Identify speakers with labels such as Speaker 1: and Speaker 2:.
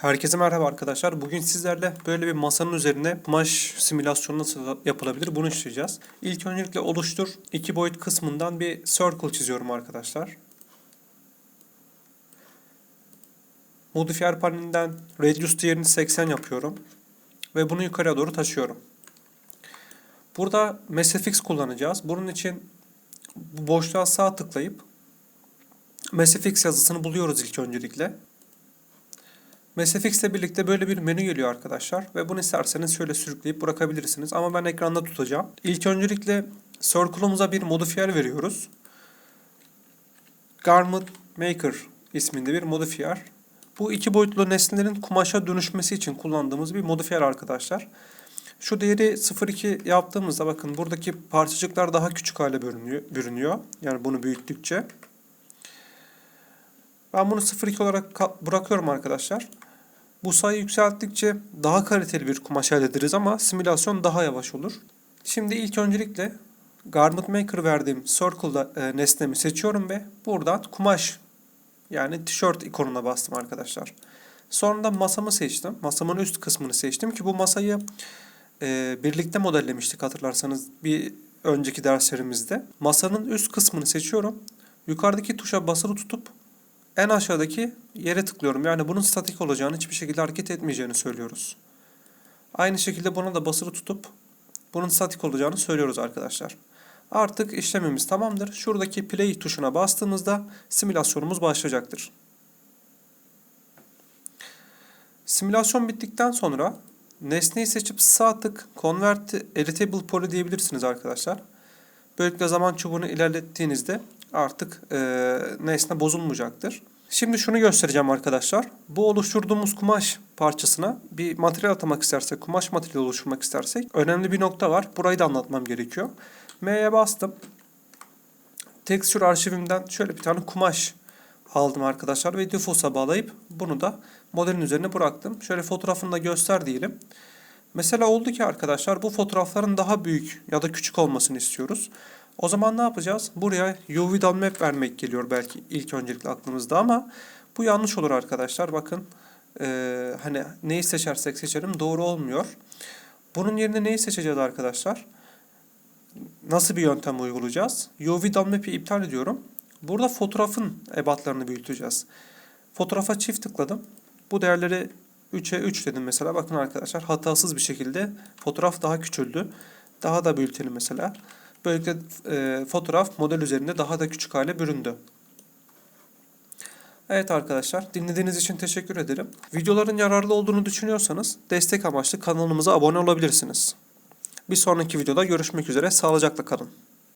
Speaker 1: Herkese merhaba arkadaşlar. Bugün sizlerle böyle bir masanın üzerine kumaş simülasyonu nasıl yapılabilir bunu işleyeceğiz. İlk öncelikle oluştur iki boyut kısmından bir circle çiziyorum arkadaşlar. Modifier panelinden radius değerini 80 yapıyorum. Ve bunu yukarıya doğru taşıyorum. Burada MSFX kullanacağız. Bunun için boşluğa sağ tıklayıp MSFX yazısını buluyoruz ilk öncelikle. MSFX ile birlikte böyle bir menü geliyor arkadaşlar ve bunu isterseniz şöyle sürükleyip bırakabilirsiniz ama ben ekranda tutacağım. İlk öncelikle circle'ımıza bir modifier veriyoruz. Garment Maker isminde bir modifier. Bu iki boyutlu nesnelerin kumaşa dönüşmesi için kullandığımız bir modifier arkadaşlar. Şu değeri 0.2 yaptığımızda bakın buradaki parçacıklar daha küçük hale bürünüyor. Yani bunu büyüttükçe. Ben bunu 0.2 olarak bırakıyorum arkadaşlar. Bu sayı yükselttikçe daha kaliteli bir kumaş elde ederiz ama simülasyon daha yavaş olur. Şimdi ilk öncelikle Garment Maker verdiğim Circle'da e, nesnemi seçiyorum ve buradan kumaş yani tişört ikonuna bastım arkadaşlar. Sonra da masamı seçtim. Masamın üst kısmını seçtim ki bu masayı e, birlikte modellemiştik hatırlarsanız bir önceki derslerimizde. Masanın üst kısmını seçiyorum. Yukarıdaki tuşa basılı tutup en aşağıdaki yere tıklıyorum. Yani bunun statik olacağını, hiçbir şekilde hareket etmeyeceğini söylüyoruz. Aynı şekilde buna da basılı tutup bunun statik olacağını söylüyoruz arkadaşlar. Artık işlemimiz tamamdır. Şuradaki play tuşuna bastığımızda simülasyonumuz başlayacaktır. Simülasyon bittikten sonra nesneyi seçip sağ tık Convert Editable Poly diyebilirsiniz arkadaşlar. Böylelikle zaman çubuğunu ilerlettiğinizde artık e, nesne bozulmayacaktır. Şimdi şunu göstereceğim arkadaşlar. Bu oluşturduğumuz kumaş parçasına bir materyal atamak istersek, kumaş materyali oluşturmak istersek önemli bir nokta var. Burayı da anlatmam gerekiyor. M'ye bastım. Texture arşivimden şöyle bir tane kumaş aldım arkadaşlar ve diffuse'a bağlayıp bunu da modelin üzerine bıraktım. Şöyle fotoğrafını da göster diyelim. Mesela oldu ki arkadaşlar bu fotoğrafların daha büyük ya da küçük olmasını istiyoruz. O zaman ne yapacağız? Buraya UV map vermek geliyor belki ilk öncelikle aklımızda ama bu yanlış olur arkadaşlar. Bakın eee, hani neyi seçersek seçelim doğru olmuyor. Bunun yerine neyi seçeceğiz arkadaşlar? Nasıl bir yöntem uygulayacağız? UV map'i iptal ediyorum. Burada fotoğrafın ebatlarını büyüteceğiz. Fotoğrafa çift tıkladım. Bu değerleri 3'e 3 dedim mesela. Bakın arkadaşlar hatasız bir şekilde fotoğraf daha küçüldü. Daha da büyütelim mesela. Böylelikle e, fotoğraf model üzerinde daha da küçük hale büründü. Evet arkadaşlar dinlediğiniz için teşekkür ederim. Videoların yararlı olduğunu düşünüyorsanız destek amaçlı kanalımıza abone olabilirsiniz. Bir sonraki videoda görüşmek üzere. Sağlıcakla kalın.